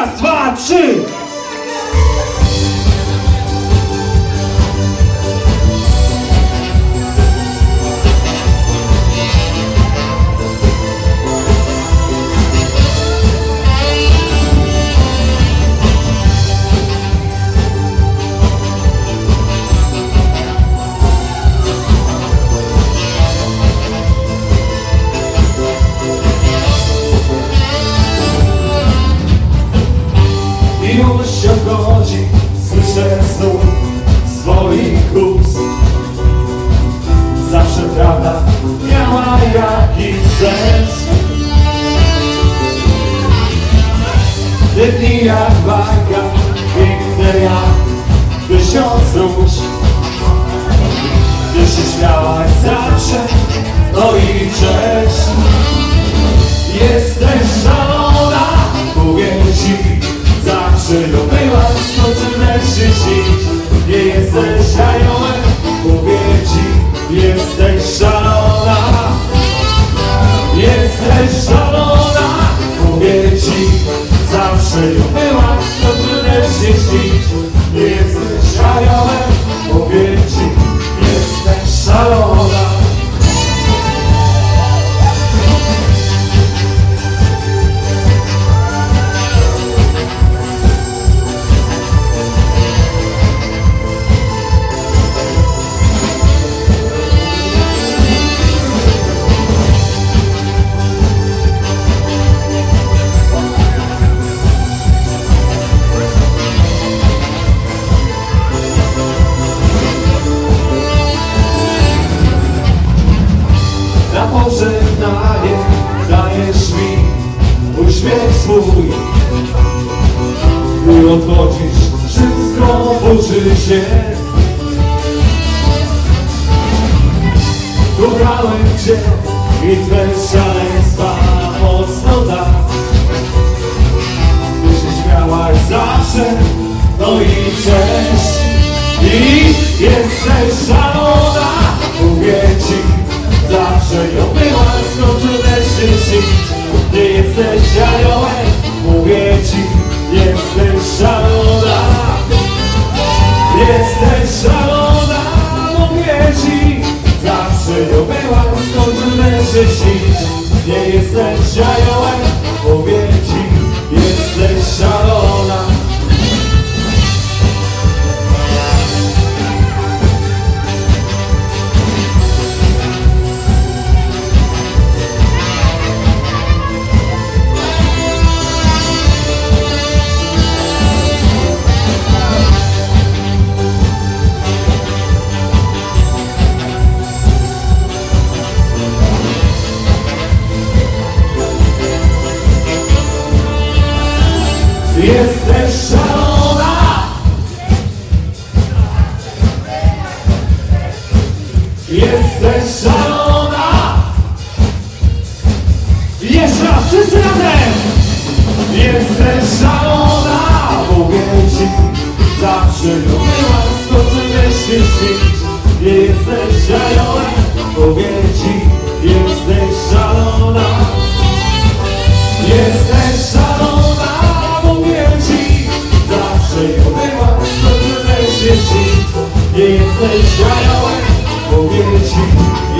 Raz, dwa, trzy! Znów swoich ust Zawsze prawda miała jakiś sens. Te dni jak bajka, piękne jak tysiąc róż swój Gdy odchodzisz, wszystko burzy się. Kochałem Cię i Twe szaleństwa mocno tak Ty się śmiałaś zawsze, no i cześć I jesteś szalona, mówię Ci Zawsze ją byłaś, skończy się śnić Nie jesteś aniołem, mówię Jesteś szalona. Jesteś szalona, mówię Ci Zawsze ją skończy się. Śnić Nie jesteś aniołem, mówię Ci Jesteś szalona! Jesteś szalona! Jeszcze raz, wszyscy razem! Jesteś szalona! Mówię ci Zawsze się śnić Nie jesteś aniołem place right away. Forget you.